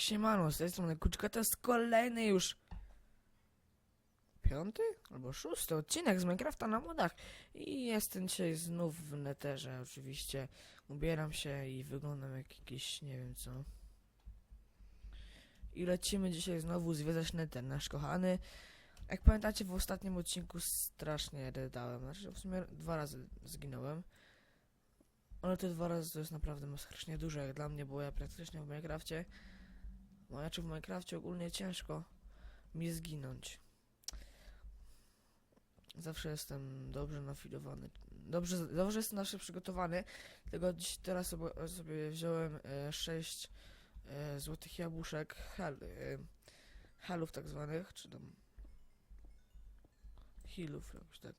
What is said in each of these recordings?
Siemano, z tej strony Kuczka, to jest kolejny już piąty albo szósty odcinek z Minecrafta na modach i jestem dzisiaj znów w neterze oczywiście. Ubieram się i wyglądam jak jakiś nie wiem co. I lecimy dzisiaj znowu zwiedzać neter, nasz kochany. Jak pamiętacie w ostatnim odcinku strasznie dałem, znaczy w sumie dwa razy zginąłem. Ale te dwa razy to jest naprawdę masakrycznie dużo jak dla mnie, bo ja praktycznie w Minecrafcie no ja czy w Minecrafcie ogólnie ciężko mi zginąć. Zawsze jestem dobrze nafidowany. Dobrze, dobrze jestem zawsze przygotowany. Tylko dziś teraz sobie, sobie wziąłem e, 6 e, złotych jabłuszek, hel, e, helów tak zwanych, czy tam healów jakoś tak.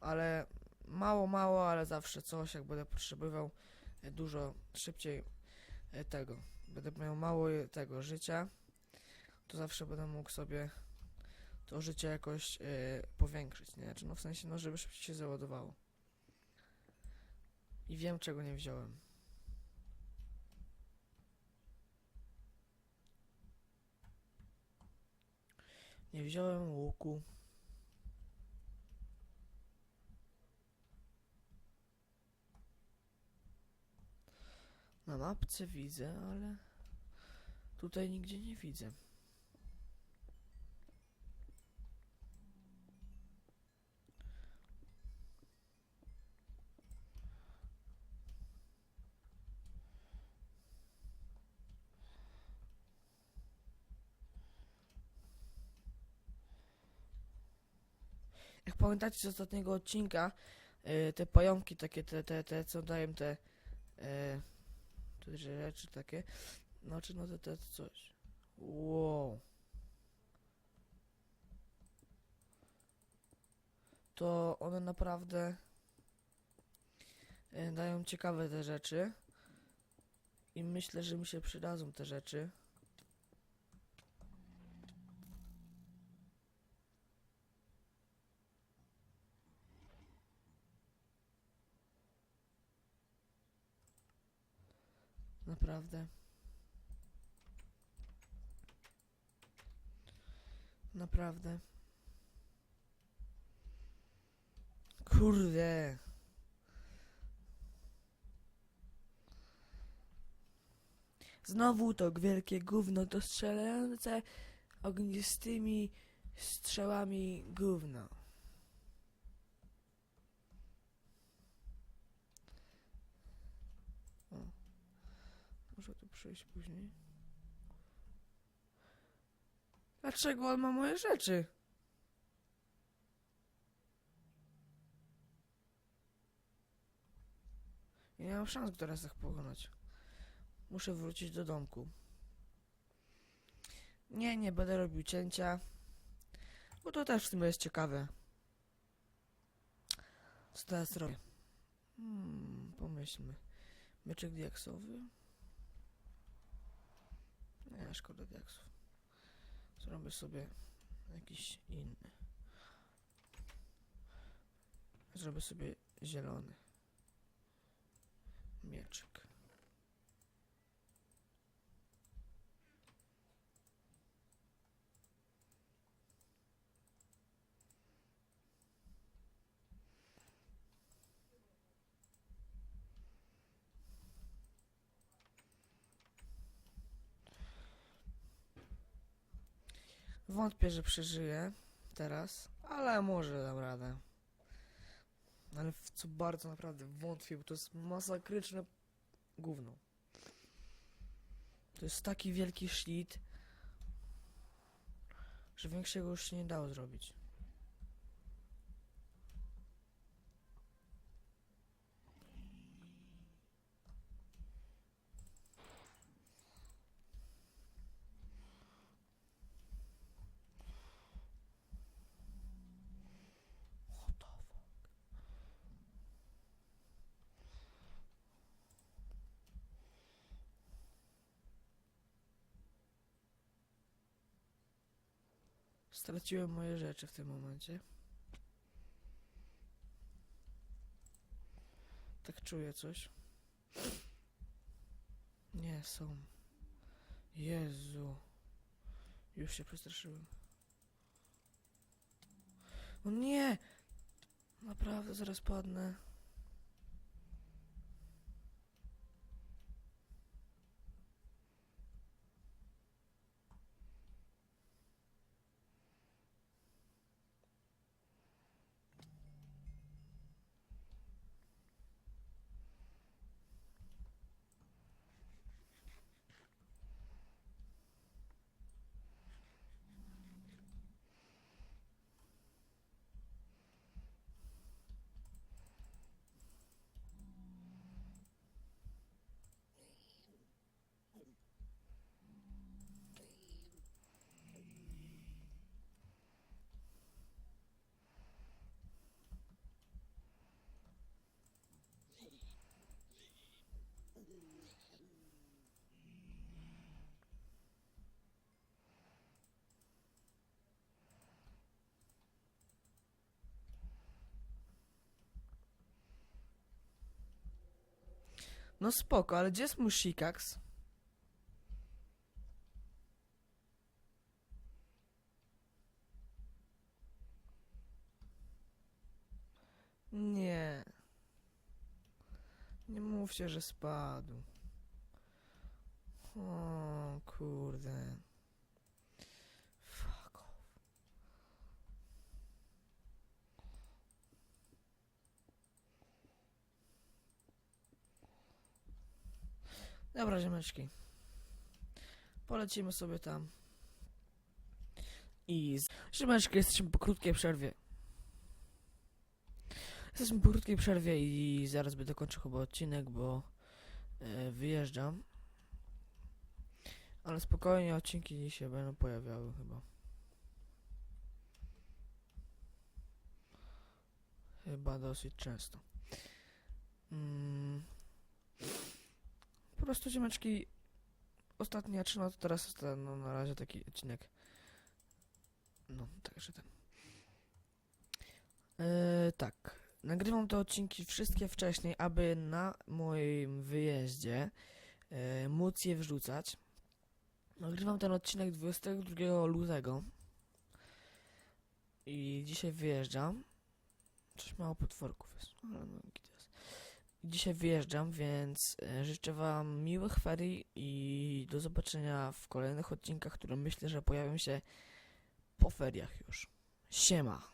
Ale mało, mało, ale zawsze coś, jak będę potrzebował e, dużo szybciej tego. Będę miał mało e, tego życia, to zawsze będę mógł sobie to życie jakoś e, powiększyć, nie? Znaczy, no w sensie, no żeby szybciej się załadowało. I wiem, czego nie wziąłem. Nie wziąłem łuku. Mapce widzę, ale tutaj nigdzie nie widzę. Jak pamiętacie z ostatniego odcinka, y, te pająki takie, te, te, te, co dają te, e, te rzeczy takie, znaczy no to, to coś. Wow. To one naprawdę e, dają ciekawe te rzeczy. I myślę, że mi się przydadzą te rzeczy. Naprawdę. Naprawdę. Kurde. Znowu to wielkie gówno to strzelające ognistymi strzałami gówno. Muszę tu przyjść później. Dlaczego on ma moje rzeczy? Ja nie mam szans teraz tak pokonać. Muszę wrócić do domku. Nie, nie będę robił cięcia. Bo to też w sumie jest ciekawe. Co teraz robię? Hmm, pomyślmy. Myczek diaksowy? Nie, szkoda diaksów. Zrobię sobie jakiś inny. Zrobię sobie zielony. Mieczyk. Wątpię, że przeżyję teraz, ale może dam radę. Ale w co bardzo naprawdę wątpię, bo to jest masakryczne gówno. To jest taki wielki szlit, że większego już się nie dało zrobić. Straciłem moje rzeczy w tym momencie. Tak czuję coś. Nie są. Jezu. Już się przestraszyłem. O nie! Naprawdę, zaraz padnę. No spoko, ale gdzie jest Mushikax? Nie. Nie mówcie, że spadł. O kurde. Dobra, ziemeczki. Polecimy sobie tam. I z... Ziemeczki, jesteśmy po krótkiej przerwie. Jesteśmy po krótkiej przerwie i zaraz by dokończył chyba odcinek, bo e, wyjeżdżam. Ale spokojnie, odcinki się będą pojawiały chyba. Chyba dosyć często. Mm. Po prostu ziemeczki ostatnia czy no to teraz jest ten, no na razie taki odcinek. No, także ten. Yy, tak. Nagrywam te odcinki wszystkie wcześniej, aby na moim wyjeździe yy, móc je wrzucać. Nagrywam ten odcinek 22 lutego. I dzisiaj wyjeżdżam. Coś mało potworków jest. Ale no, jest. Dzisiaj wyjeżdżam, więc e, życzę Wam miłych ferii i do zobaczenia w kolejnych odcinkach, które myślę, że pojawią się po feriach już. Siema!